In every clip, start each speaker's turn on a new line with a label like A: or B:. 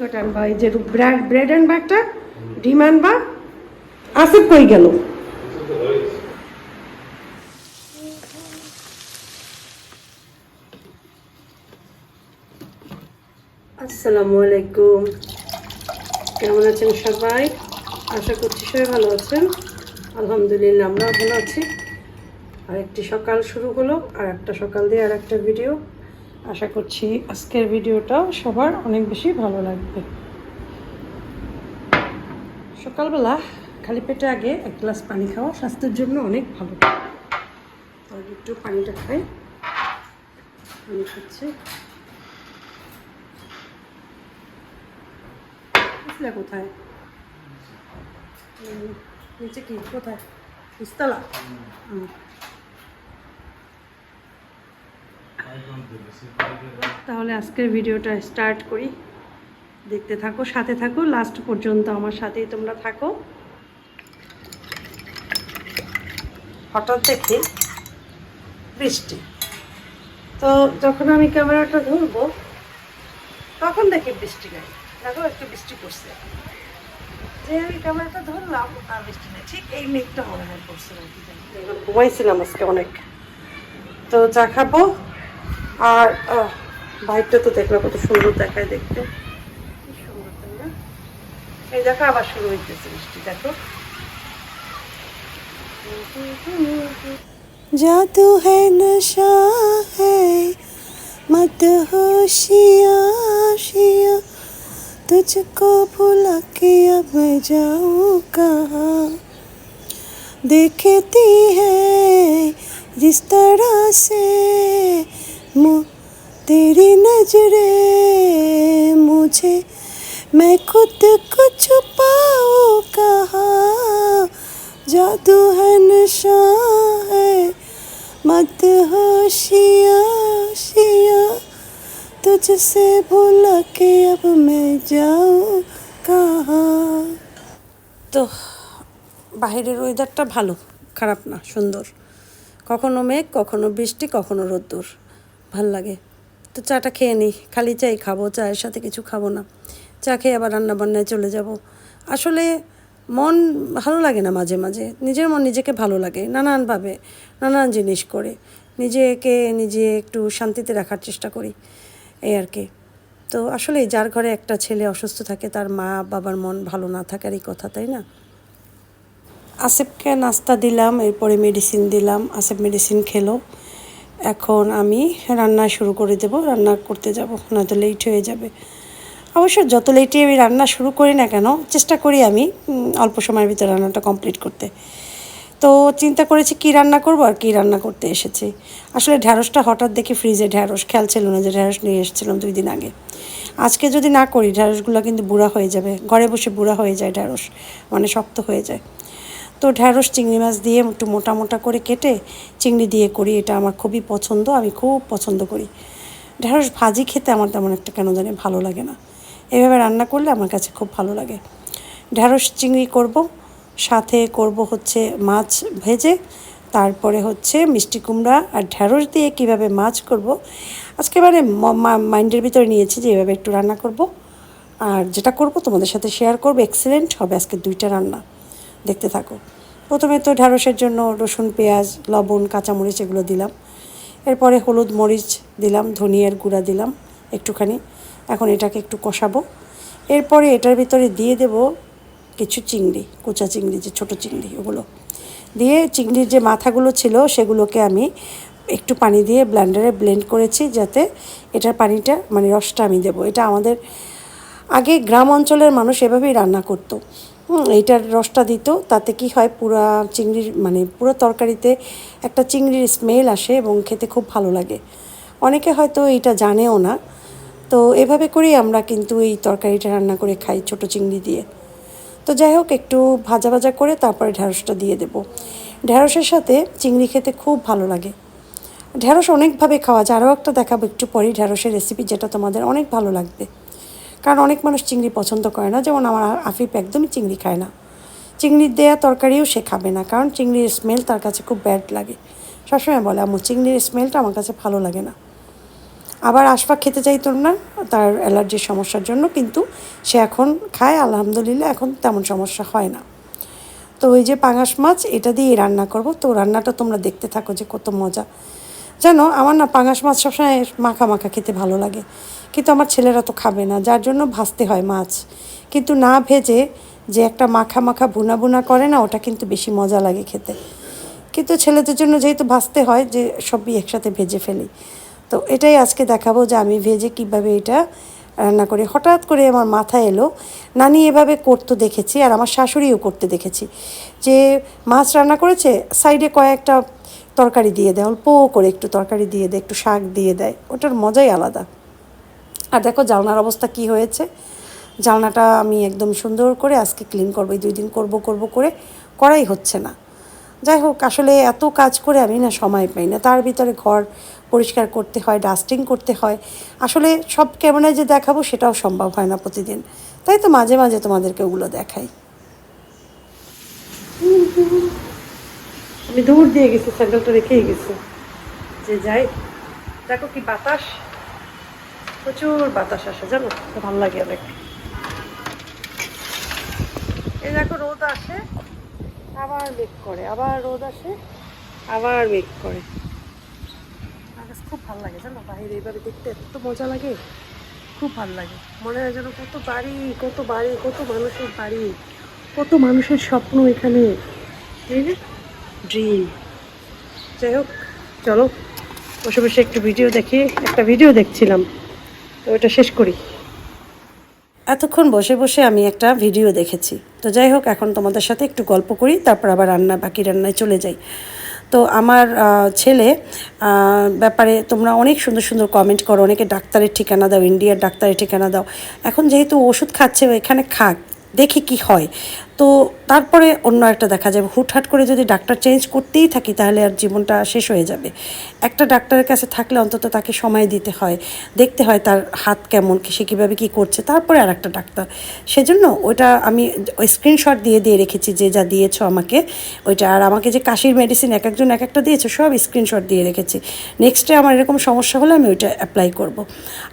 A: কটা আনবা যে ব্রেড অ্যান্ড ব্যাগটা ডিম আনবা আসিফ কই গেল? আসসালামু আলাইকুম। কেমন আছেন সবাই? আশা করছি সবাই ভালো আছেন। আলহামদুলিল্লাহ আমরাও ভালো আছি। আর একটি সকাল শুরু হলো আর একটা সকাল দিয়ে আর একটা ভিডিও আশা করছি আজকের ভিডিওটাও সবার অনেক বেশি ভালো লাগবে। সকালবেলা খালি পেটে আগে এক গ্লাস পানি খাওয়া স্বাস্থ্যের জন্য অনেক ভালো। তো একটু পানিটা খাই। পানি খাচ্ছি। কোথায়? নিচে কি? কোথায়? হুম। তাহলে আজকের ভিডিওটা স্টার্ট করি। দেখতে থাকো, সাথে থাকো লাস্ট পর্যন্ত আমার সাথেই তোমরা থাকো। হঠাৎ দেখি বৃষ্টি। তো যখন আমি ক্যামেরাটা ধরবো, তখন দেখি বৃষ্টি নেই। দেখো, একটু বৃষ্টি পড়ছে। যে আমি ক্যামেরাটা ধরলাম, আর বৃষ্টি নেই। ঠিক এই মেঘটা মনে হয় পড়ছে। ঘুমাইছিলাম আজকে অনেক। তো চা খাব? আর আহ, বাইকটা তো দেখলো কত সুন্দর দেখায় দেখতে কি সুন্দর তাই না এই দেখো আবার শুরু হইতেছে বৃষ্টি দেখো
B: जादू है नशा है मत होशिया शिया तुझको भुला के अब मैं जाऊँ कहाँ देखती है जिस तरह से मु तेरी नजरें मुझे मैं खुद को छुपाऊँ कहाँ जादू है नशा है मत होशिया शिया तुझसे भूला के अब मैं जाऊँ कहाँ
A: তো বাইরের ওয়েদারটা ভালো খারাপ না সুন্দর কখনো মেঘ কখনো বৃষ্টি কখনো রোদ্দুর ভালো লাগে। তো চাটা খেয়ে নিই, খালি চাই খাব, চায়ের সাথে কিছু খাব না। চা খেয়ে আবার রান্না বান্নায় চলে যাব। আসলে মন ভালো লাগে না মাঝে মাঝে। নিজের মন নিজেকে ভালো লাগে, নানানভাবে, নানান জিনিস করে। নিজেকে নিজে একটু শান্তিতে রাখার চেষ্টা করি, এই আর কি। তো আসলে যার ঘরে একটা ছেলে অসুস্থ থাকে, তার মা বাবার মন ভালো না থাকারই কথা, তাই না? আসেফকে নাস্তা দিলাম, এরপরে মেডিসিন দিলাম, আসেফ মেডিসিন খেলো। এখন আমি রান্না শুরু করে দেব, রান্না করতে যাব, নয়তো লেট হয়ে যাবে। অবশ্য যত লেটে আমি রান্না শুরু করি না কেন, চেষ্টা করি আমি অল্প সময়ের ভিতরে রান্নাটা কমপ্লিট করতে। তো চিন্তা করেছি কি রান্না করব আর কি রান্না করতে এসেছি। আসলে ঢ্যাঁড়সটা হঠাৎ দেখি ফ্রিজে ঢ্যাঁড়স, খেয়াল ছিল না যে ঢ্যাঁড়স নিয়ে এসেছিলাম দুই দিন আগে। আজকে যদি না করি, ঢ্যাঁড়সগুলো কিন্তু বুড়া হয়ে যাবে, ঘরে বসে বুড়া হয়ে যায় ঢ্যাঁড়স মানে শক্ত হয়ে যায়। তো ঢ্যাঁড়স, চিংড়ি মাছ দিয়ে একটু মোটা মোটা করে কেটে চিংড়ি দিয়ে করি, এটা আমার খুবই পছন্দ, আমি খুব পছন্দ করি। ঢ্যাঁড়স ভাজি খেতে আমার তেমন একটা কেন জানি ভালো লাগে না। এভাবে রান্না করলে আমার কাছে খুব ভালো লাগে। ঢ্যাঁড়স, চিংড়ি করব, সাথে করব হচ্ছে মাছ ভেজে, তারপরে হচ্ছে মিষ্টি কুমড়া আর ঢ্যাঁড়স দিয়ে কীভাবে মাছ করব, আজকে এবারে মাইন্ডের ভিতরে নিয়েছি যে এভাবে একটু রান্না করব। আর যেটা করব তোমাদের সাথে শেয়ার করব, এক্সেলেন্ট হবে আজকে দুইটা রান্না। দেখতে থাকো। প্রথমে তো ঢ্যাঁড়সের জন্য রসুন, পেঁয়াজ, লবণ, কাঁচামরিচ এগুলো দিলাম। এরপরে হলুদ মরিচ দিলাম, ধনিয়ার গুঁড়া দিলাম একটুখানি। এখন এটাকে একটু কষাবো। এরপরে এটার ভিতরে দিয়ে দেব কিছু চিংড়ি, কুচা চিংড়ি, যে ছোটো চিংড়ি ওগুলো। দিয়ে চিংড়ির যে মাথাগুলো ছিল সেগুলোকে আমি একটু পানি দিয়ে ব্লেন্ডারে ব্লেন্ড করেছি যাতে এটার পানিটা মানে রসটা আমি দেবো। এটা আমাদের, আগে গ্রাম অঞ্চলের মানুষ এভাবেই রান্না করতো। এইটার রসটা দিত। তাতে কি হয়, পুরা চিংড়ির মানে পুরো তরকারিতে একটা চিংড়ির স্মেল আসে এবং খেতে খুব ভালো লাগে। অনেকে হয়তো এটা জানেও না। তো এভাবে করেই আমরা কিন্তু এই তরকারিটা রান্না করে খাই ছোটো চিংড়ি দিয়ে। তো যাই হোক, একটু ভাজা ভাজা করে তারপরে ঢ্যাঁড়সটা দিয়ে দেবো। ঢ্যাঁড়সের সাথে চিংড়ি খেতে খুব ভালো লাগে। ঢ্যাঁড়স অনেকভাবে খাওয়া যায়। আরও একটা দেখাবো একটু পরেই ঢ্যাঁড়সের রেসিপি যেটা তোমাদের অনেক ভালো লাগবে। কারণ অনেক মানুষ চিংড়ি পছন্দ করে না। যেমন আমার আফিফ একদমই চিংড়ি খায় না। চিংড়ির দেয়া তরকারিও সে খাবে না, কারণ চিংড়ির স্মেল তার কাছে খুব ব্যাড লাগে। সবসময় বলে আমার চিংড়ির স্মেলটা আমার কাছে ভালো লাগে না। আবার আশফাক খেতে চাইতো না, তার অ্যালার্জির সমস্যার জন্য, কিন্তু সে এখন খায়, আলহামদুলিল্লাহ, এখন তেমন সমস্যা হয় না। তো ওই যে পাঙাশ মাছ, এটা দিয়েই রান্না করব। তো রান্নাটা তোমরা দেখতে থাকো যে কত মজা। জানো, আমার না পাঙাশ মাছ সবসময় মাখা মাখা খেতে ভালো লাগে। কিন্তু আমার ছেলেরা তো খাবে না, যার জন্য ভাজতে হয় মাছ। কিন্তু না ভেজে যে একটা মাখা মাখা বুনা বুনা করে না, ওটা কিন্তু বেশি মজা লাগে খেতে। কিন্তু ছেলেদের জন্য যেহেতু ভাজতে হয়, যে সবই একসাথে ভেজে ফেলি। তো এটাই আজকে দেখাবো যে আমি ভেজে কীভাবে এটা রান্না করি। হঠাৎ করে আমার মাথায় এলো, নানি এভাবে করতে দেখেছি, আর আমার শাশুড়িও করতে দেখেছি। যে মাছ রান্না করেছে, সাইডে কয়েকটা তরকারি দিয়ে দেয়, অল্প করে একটু তরকারি দিয়ে দেয়, একটু শাক দিয়ে দেয়, ওটার মজাই আলাদা। আর দেখো জানলার অবস্থা কি হয়েছে? জানলাটা আমি একদম সুন্দর করে আজকে ক্লিন করব, এই দুই দিন করব করব করে করাই হচ্ছে না। যাই হোক, আসলে এত কাজ করে আমি না সময় পাই না। তার ভিতরে ঘর পরিষ্কার করতে হয় ডাস্টিং করতে হয়। আসলে সব ক্যামেরায় যে দেখাবো সেটাও সম্ভব হয় না প্রতিদিন। তাই তো মাঝে মাঝে তোমাদেরকে ওগুলো দেখাই। আমি দৌড় দিয়ে গেছি স্যান্ডেলটা রেখেই গেছি যে যাই। দেখো কি বাতাস। প্রচুর বাতাস আসে, জানো? ভালো লাগে অনেক। এই দেখো রোদ আসে, আবার মেঘ করে, আবার রোদ আসে, আবার মেঘ করে। খুব ভালো লাগে, জানো? বাইরে এইভাবে দেখতে এত মজা লাগে, খুব ভালো লাগে। মনে হয় যেন কত বাড়ি কত বাড়ি, কত মানুষের বাড়ি, কত মানুষের স্বপ্ন এখানে, তাই না? ড্রিম যাই হোক, চলো। বসে বসে একটু ভিডিও দেখি, একটা ভিডিও দেখছিলাম। তো ওটা শেষ করি। এতক্ষণ বসে বসে আমি একটা ভিডিও দেখেছি। তো যাই হোক, এখন তোমাদের সাথে একটু গল্প করি, তারপর আবার রান্না, বাকি রান্নায় চলে যাই। তো আমার ছেলে ব্যাপারে তোমরা অনেক সুন্দর সুন্দর কমেন্ট করো। অনেকে ডাক্তারের ঠিকানা দাও ইন্ডিয়ার ডাক্তারের ঠিকানা দাও। এখন যেহেতু ওষুধ খাচ্ছে এখানে খাক, দেখি কি হয়। তো তারপরে অন্য একটা দেখা যাবে। হুটহাট করে যদি ডাক্তার চেঞ্জ করতেই থাকি, তাহলে আর জীবনটা শেষ হয়ে যাবে। একটা ডাক্তারের কাছে থাকলে অন্তত তাকে সময় দিতে হয়, দেখতে হয় তার হাত কেমন কি সে কীভাবে কী করছে। তারপরে আর একটা ডাক্তার। সেজন্য ওইটা আমি ওই স্ক্রিনশট দিয়ে দিয়ে রেখেছি যে যা দিয়েছ আমাকে, ওইটা আর আমাকে যে কাশির মেডিসিন এক একজন এক একটা দিয়েছ, সব স্ক্রিনশট দিয়ে রেখেছি। নেক্সটে আমার এরকম সমস্যা হলে আমি ওইটা অ্যাপ্লাই করব।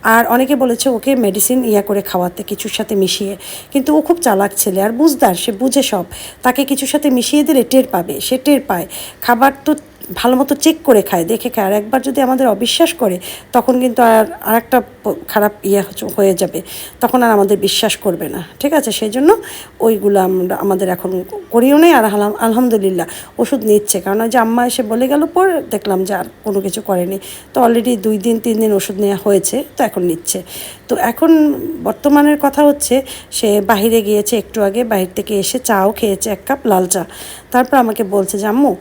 A: আর অনেকে বলেছে, ওকে মেডিসিন ইয়া করে খাওয়াতে, কিছুর সাথে মিশিয়ে। কিন্তু ও খুব চালাক ছেলে। আর বুঝদার, সে বুঝে সব। তাকে কিছুর সাথে মিশিয়ে দিলে টের পাবে সে টের পায়। খাবার তো ভালো মতো চেক করে খায়, দেখে খায়। আর একবার যদি আমাদের অবিশ্বাস করে, তখন কিন্তু আর আরেকটা প- খারাপ ইয়ে হয়ে যাবে। তখন আর আমাদের বিশ্বাস করবে না। ঠিক আছে? সেই জন্য ওইগুলো আমরা, আমাদের এখন করিও নেই। আর আলহামদুলিল্লাহ, ওষুধ নিচ্ছে। কারণ ওই যে আম্মা এসে বলে গেল পর, দেখলাম যে আর কোনো কিছু করেনি। তো অলরেডি দুই দিন, তিন দিন ওষুধ নেওয়া হয়েছে, তো এখন নিচ্ছে। তো এখন বর্তমানের কথা হচ্ছে, সে বাহিরে গিয়েছে একটু আগে, বাহির থেকে এসে চাও খেয়েছে এক কাপ লাল চা। তারপর আমাকে বলছে যে, আম্মু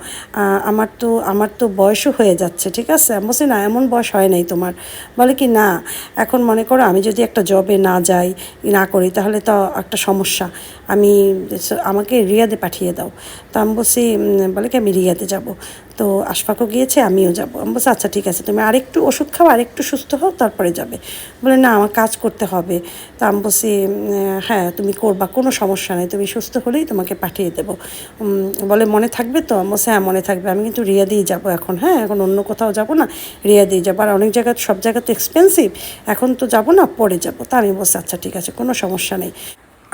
A: আমার তো আমার তো বয়সও হয়ে যাচ্ছে, ঠিক আছে? আমি বলছি, না, এমন বয়স হয় নাই তোমার। বলে কি, না, এখন মনে করো আমি যদি একটা জবে না যাই, না করি, তাহলে তো একটা সমস্যা। আমি আমাকে রিয়াদে পাঠিয়ে দাও। তো আমি বলছি বলে কি, আমি রিয়াদে যাব। তো আশফাকও গিয়েছে, আমিও যাব। আমি বলছি আচ্ছা ঠিক আছে, তুমি আরেকটু ওষুধ খাও, আরেকটু সুস্থ হও, তারপরে যাবে। বলে, না, আমার কাজ করতে হবে। তা আমি বলছি হ্যাঁ তুমি করবা, কোনো সমস্যা নেই, তুমি সুস্থ হলেই তোমাকে পাঠিয়ে দেবো। বলে, মনে থাকবে তো? বলছি হ্যাঁ মনে থাকবে। আমি কিন্তু রিয়া রিয়াদেই যাব এখন হ্যাঁ এখন অন্য কোথাও যাব না রিয়াদেই যাব। আর অনেক জায়গা, সব জায়গা তো এক্সপেন্সিভ এখন তো যাব না, পরে যাব। তা আমি বলছি আচ্ছা ঠিক আছে, কোনো সমস্যা নেই।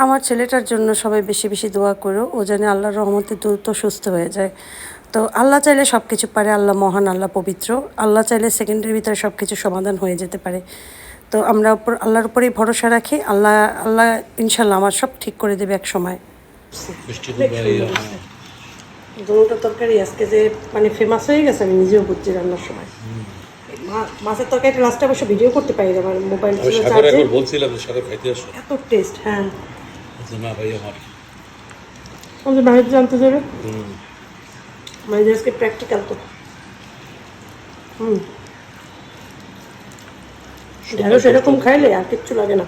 A: আমার ছেলেটার জন্য সবাই বেশি বেশি দোয়া করো, ও যেন আল্লাহর রহমতে দ্রুত সুস্থ হয়ে যায়। তো আল্লাহ চাইলে সব কিছু পারে, আল্লাহ মহান, আল্লাহ পবিত্র। আল্লাহ চাইলে সেকেন্ডের ভিতরে সব কিছু সমাধান হয়ে যেতে পারে। তো আমরা উপর, আল্লাহর উপরেই ভরসা রাখি, আল্লাহ আল্লাহ ইনশাল্লাহ আমার সব ঠিক করে দেবে এক সময়
C: মিষ্টি কুমড়া ইয়া, হ্যাঁ।
A: দুটো তরকারি আজকে যে মানে ফেমাস হয়ে গেছে আমি নিজেও বুঝছি রান্নার সময়। মাছের তরকারিটা লাস্টে অবশ্য ভিডিও করতে পারি আমার মোবাইল ছিল চার্জে
C: বলছিলাম যে সাগর খাইতে আসো।
A: এত টেস্ট হ্যাঁ।
C: না ভাই আমার
A: আমাদের বাইরে জানতে যাবে। মানে আজকে প্র্যাকটিক্যাল তো। হুম। ঢেঁড়স এরকম খাইলে আর কিচ্ছু লাগে না।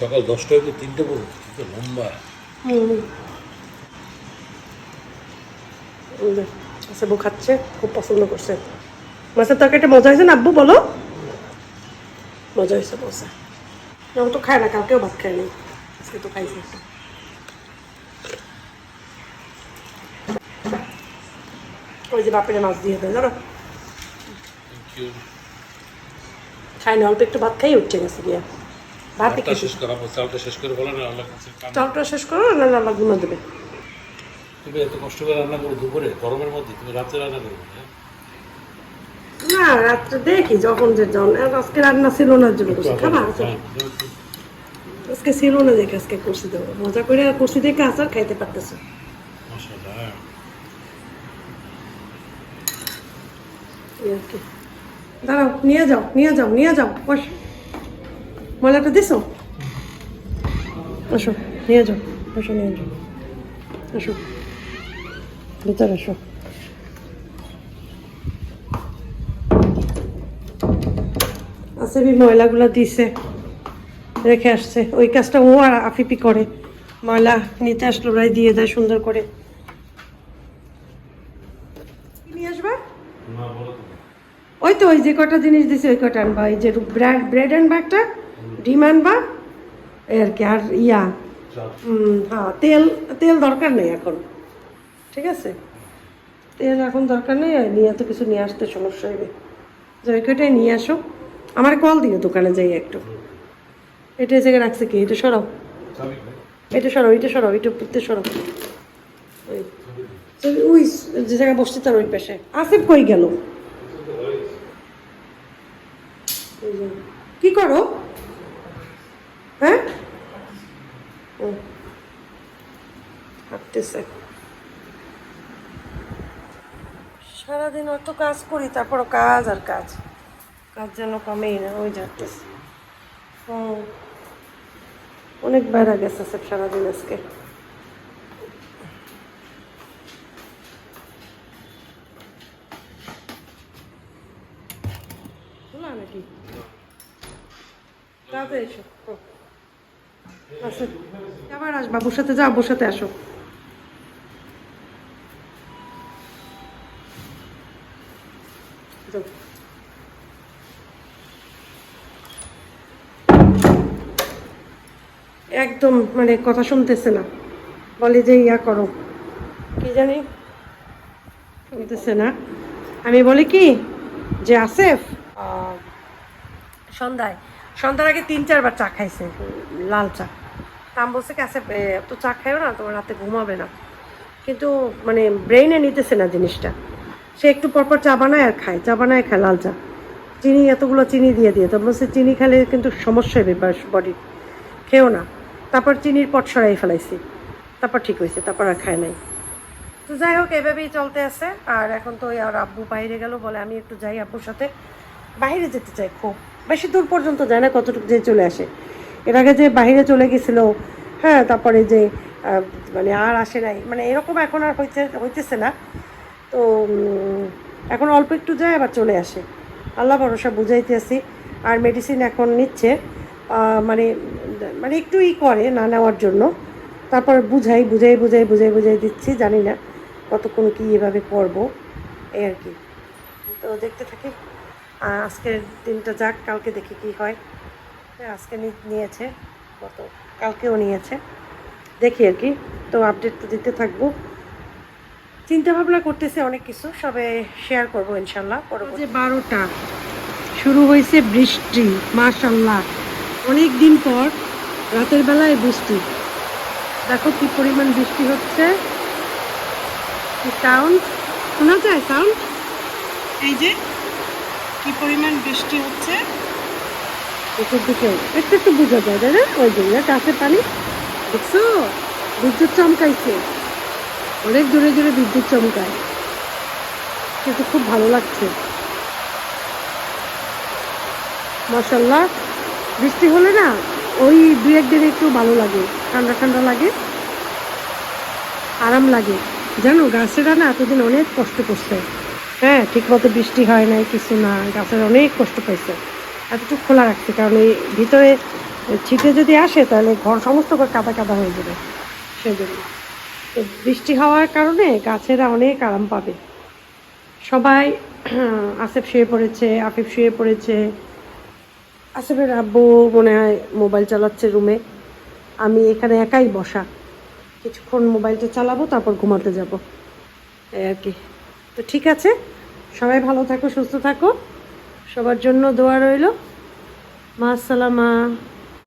C: সকাল দশটায় তো তিনটে পর্যন্ত লম্বা।
A: হুম। ওই আচ্ছা বউ খাচ্ছে খুব পছন্দ করছে। মাছের তরকারিটা মজা হয়েছে না আব্বু বলো? মজা হয়েছে বলছে না তো খায় না কালকেও ভাত খায় নাই আজকে তো খাইছে ওই যে বাপের মাছ দিয়ে দেয়
C: you.
A: খাই না অল্প একটু ভাত খাই উঠছে গেছে গিয়া। ভাত
C: শেষ করা চালটা শেষ করে বলে না আল্লাহ
A: চালটা শেষ করো না আল্লাহ ঘুমা দেবে।
C: তুমি এত কষ্ট করে রান্না করো দুপুরে? গরমের মধ্যে তুমি রাতে রান্না করবে হ্যাঁ?
A: না রাত্রে দেখি যখন যে জন আজকে রান্না ছিল না জন্য করছি।
C: হ্যাঁ,
A: আজকে ছিল না দেখে আজকে করছি দেবো মজা করে করছি দেখে আচার খাইতে পারতেছে
C: হ্যাঁ।
A: আর দাঁড়াও নিয়ে যাও নিয়ে যাও নিয়ে যাও বস। ময়লাটা দিছো? আসো নিয়ে যাও বসো নিয়ে যাও। আসো। ভিতরে আসো। আসেবি ময়লাগুলো দিছে রেখে আসছে। ওই কাজটা ও আর আফিপি করে। ময়লা নিতে আসলো ওরাই দিয়ে দেয় সুন্দর করে। নিয়ে আসবা। ওই তো ওই যে কটা জিনিস দিছে ওই কটা আনবা। এই যে ব্রেড ব্রেড আনবা একটা ডিম আনবা আর কি আর ইয়া হ্যাঁ তেল তেল দরকার নেই এখন। ঠিক আছে? তেল এখন দরকার নেই নিয়ে তো কিছু নিয়ে আসতে সমস্যা ওই কটাই নিয়ে আসো। আমার কল দিও দোকানে যাই একটু। এটা জায়গায় রাখছে কি? এটা সরাও। এটা সরাও এটা সরাও, এটা পুঁতে সরাও। ওই। ওই যে জায়গায় বসছে তার ওই পাশে। আসিফ কই গেল? কি করো? হ্যাঁ? হাঁটতেছে। সারাদিন অত কাজ করি, তারপরও কাজ আর কাজ। কাজ যেন কমেই না, ওই হুম অনেক বাইরে গেছে সব সারাদিন আজকে। নাকি? তাড়াতাড়ি এসো। আসো আবার আস বাবুর সাথে যা আব্বুর সাথে আসো। একদম মানে কথা শুনতেছে না। বলে যে ইয়া করো। কি জানি? শুনতেছে না। আমি বলি কি? যে আসেফ সন্ধ্যায়, সন্ধ্যার আগে তিন চারবার চা খাইছে, লাল চা। তাম বলছে কি, আসেফ তো চা খাইও না, তোমার রাতে ঘুমাবে না। কিন্তু মানে ব্রেইনে নিতেছে না জিনিসটা। সে একটু পরপর চা বানায় আর খায়, চা বানায় খায়, লাল চা। চিনি, এতগুলো চিনি দিয়ে দিয়ে, তো বলছে চিনি খেলে কিন্তু সমস্যা হবে বডি খেও না। তারপর চিনির পট সরাই ফেলাইছি। তারপর ঠিক হয়েছে, তারপর আর খায় নাই। তো যাই হোক, এভাবেই চলতে আছে। আর এখন তো আর আব্বু বাইরে গেল বলে আমি একটু যাই আব্বুর সাথে। বাইরে যেতে চাই খুব। বেশি দূর পর্যন্ত যায় না, কতটুকু যে চলে আসে। এর আগে যে বাইরে চলে গেছিল হ্যাঁ তারপরে যে মানে আর আসে নাই। মানে এরকম এখন আর হইতে, হইতেছে না। তো এখন অল্প একটু যায় আবার চলে আসে। আল্লাহ ভরসা বুঝাইতে আসি আর মেডিসিন এখন নিচ্ছে। মানে মানে একটু ই করে না নেওয়ার জন্য। তারপর বুঝাই বুঝাই বুঝাই বুঝাই বুঝাই দিচ্ছি জানি না কতক্ষণ কি এভাবে করব। এই আর কি। তো দেখতে থাকি। আজকের দিনটা যাক কালকে দেখি কি হয়। হ্যাঁ, আজকে নিয়েছে। কত কালকেও নিয়েছে। দেখি আর কি। তো আপডেট তো দিতে থাকব। চিন্তা ভাবনা করতেছে অনেক কিছু সবে শেয়ার করব ইনশাল্লাহ যে বারোটা শুরু হয়েছে বৃষ্টি মাশাল্লাহ অনেক দিন পর রাতের বেলায় বৃষ্টি। দেখো কি পরিমাণ বৃষ্টি হচ্ছে। সাউন্ড শোনা যায় সাউন্ড এই যে কি পরিমাণ বৃষ্টি হচ্ছে। এটার দিকে একটু একটু বোঝা যায় তাই না? ওই যে গাছে পানি। দেখছ? বিদ্যুৎ চমকাইছে। অনেক জোরে জোরে বিদ্যুৎ চমকায়। কিন্তু খুব ভালো লাগছে। মশাল্লাহ বৃষ্টি হলে না ওই দু একদিন একটু ভালো লাগে, ঠান্ডা ঠান্ডা লাগে, আরাম লাগে। জানো, গাছেরা না এতদিন অনেক কষ্ট করছে। হ্যাঁ ঠিক মতো বৃষ্টি হয় নাই, কিছু না, গাছের অনেক কষ্ট পাইছে। এতটুকু খোলা রাখছে, কারণ এই ভিতরে ছিটে যদি আসে, তাহলে ঘর সমস্ত কাদা কাদা হয়ে যাবে। সেজন্য তো বৃষ্টি হওয়ার কারণে গাছেরা অনেক আরাম পাবে। সবাই আসেফ শুয়ে পড়েছে, আফিফ শুয়ে পড়েছে। আসেফের আব্বু মনে হয় মোবাইল চালাচ্ছে রুমে। আমি এখানে একাই বসা। কিছুক্ষণ মোবাইলটা চালাবো, তারপর ঘুমাতে যাব। এই আর কি। তো ঠিক আছে, সবাই ভালো থাকো, সুস্থ থাকো। সবার জন্য দোয়া রইল। মা, আসসালামা।